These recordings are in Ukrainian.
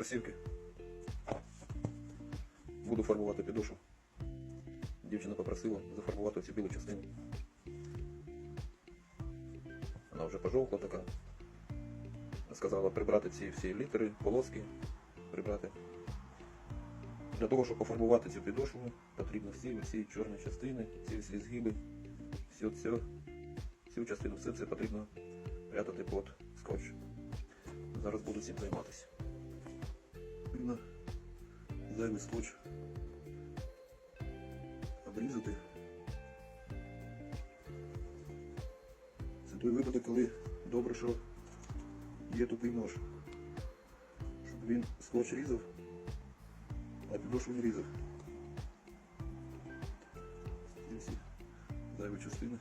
кросівки. Буду фарбувати підошву. Дівчина попросила зафарбувати цю білу частину. Вона вже пожовкла така. Сказала прибрати ці всі літери, полоски, прибрати. Для того, щоб пофарбувати цю підошву, потрібно всі всі чорні частини, ці всі згиби, всю цю частину, все це потрібно прятати під скотч. Зараз буду цим займатися. Потрібно зайвий скотч обрізати. Це той випадок, коли добре, що є тупий нож. Щоб він скотч різав, а підошву не різав. І всі частини.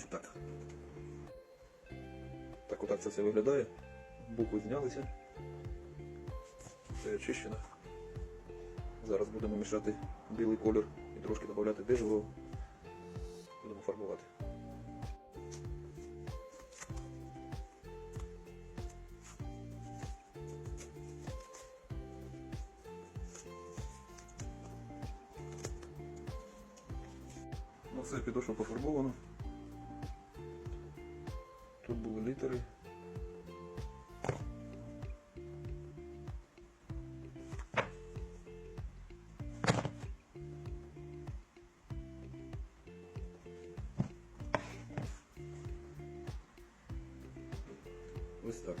Коротше так. Так отак це все виглядає. Букви знялися. Все очищено. Зараз будемо мішати білий колір і трошки додати бежевого. Будемо фарбувати. Ну все, підошва пофарбовано. Тут були літери. Ось так.